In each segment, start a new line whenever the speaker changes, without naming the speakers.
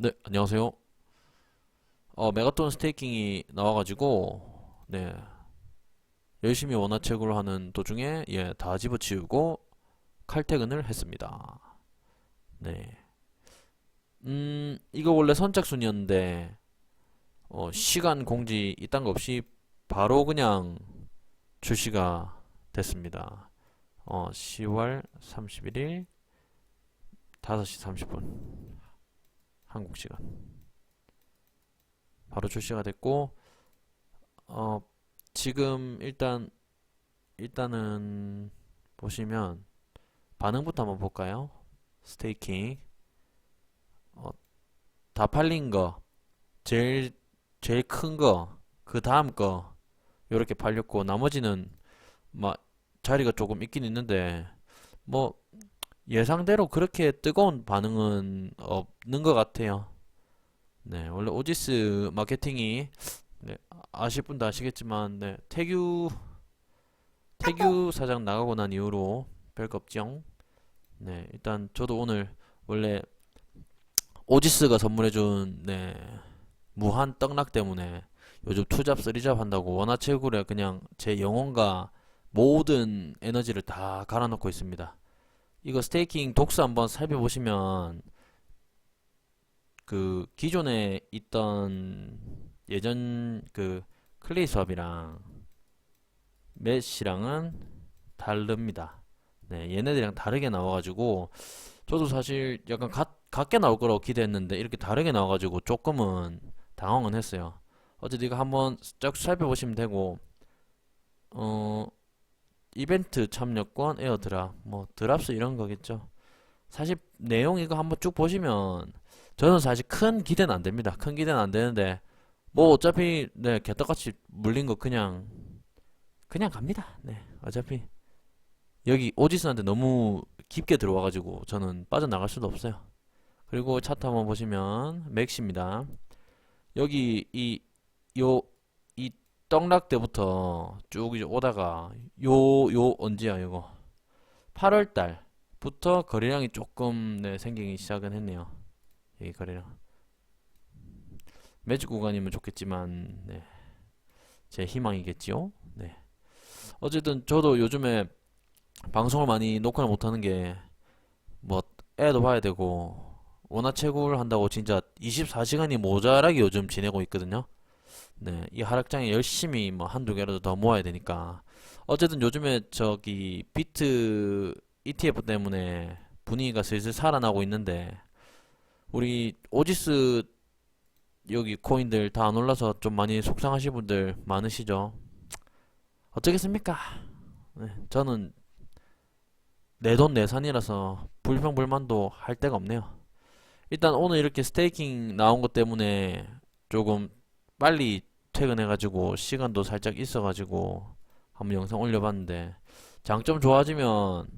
네, 안녕하세요. 어, 메가톤 스테이킹이 나와가지고, 네, 열심히 원화채굴 하는 도중에, 예, 다 집어치우고 칼퇴근을 했습니다. 네. 음, 이거 원래 선착순이었는데, 어, 시간 공지 이딴 거 없이 바로 그냥 출시가 됐습니다. 어, 10월 31일 5시 30분. 한국 시간. 바로 출시가 됐고, 어, 지금 일단, 일단은 보시면 반응부터 한번 볼까요? 스테이킹. 어, 다 팔린 거, 제일, 제일 큰 거, 그 다음 거, 요렇게 팔렸고, 나머지는 막 자리가 조금 있긴 있는데, 뭐, 예상대로 그렇게 뜨거운 반응은 없는 것 같아요. 네, 원래 오지스 마케팅이 네, 아실 분도 아시겠지만 네, 태규 태규 사장 나가고 난 이후로 별거 없죠. 네, 일단 저도 오늘 원래 오지스가 선물해준 네, 무한 떡락 때문에 요즘 투잡 쓰리잡 한다고 원화채굴에 그냥 제 영혼과 모든 에너지를 다 갈아넣고 있습니다. 이거 스테이킹 독스 한번 살펴보시면 그 기존에 있던 예전 그 클레이 수압이랑 맷이랑은 다릅니다. 네, 얘네들이랑 다르게 나와가지고 저도 사실 약간 갓, 같게 나올 거라고 기대했는데 이렇게 다르게 나와가지고 조금은 당황은 했어요. 어쨌든 이거 한번 쭉 살펴보시면 되고 어 이벤트 참여권, 에어드랍, 뭐 드랍스 이런 거겠죠. 사실 내용 이거 한번 쭉 보시면 저는 사실 큰 기대는 안 됩니다. 큰 기대는 안 되는데 뭐 어차피 네 개떡같이 물린 거 그냥 그냥 갑니다. 네 어차피 여기 오지스한테 너무 깊게 들어와가지고 저는 빠져나갈 수도 없어요. 그리고 차트 한번 보시면 맥시입니다. 여기 이요이 떡락 때부터 쭉 이제 오다가 요 요 언제야 이거 8월 달부터 거래량이 조금 네, 생기기 시작은 했네요. 여기 거래량 매직 구간이면 좋겠지만 네, 제 희망이겠지요. 네. 어쨌든 저도 요즘에 방송을 많이 녹화를 못하는 게 뭐 애도 봐야 되고 원화 채굴 한다고 진짜 24시간이 모자라게 요즘 지내고 있거든요. 네, 이 하락장에 열심히 뭐 한두 개라도 더 모아야 되니까. 어쨌든 요즘에 저기 비트 ETF 때문에 분위기가 슬슬 살아나고 있는데 우리 오지스 여기 코인들 다 안 올라서 좀 많이 속상하신 분들 많으시죠? 어쩌겠습니까? 네, 저는 내 돈 내산이라서 불평불만도 할 데가 없네요. 일단 오늘 이렇게 스테이킹 나온 것 때문에 조금 빨리 퇴근해가지고 시간도 살짝 있어가지고 한번 영상 올려봤는데 장점 좋아지면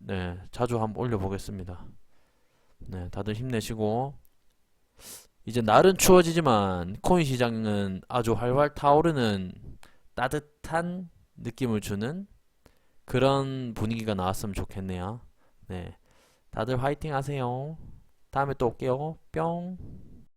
네 자주 한번 올려보겠습니다. 네 다들 힘내시고 이제 날은 추워지지만 코인 시장은 아주 활활 타오르는 따뜻한 느낌을 주는 그런 분위기가 나왔으면 좋겠네요. 네 다들 화이팅 하세요. 다음에 또 올게요. 뿅.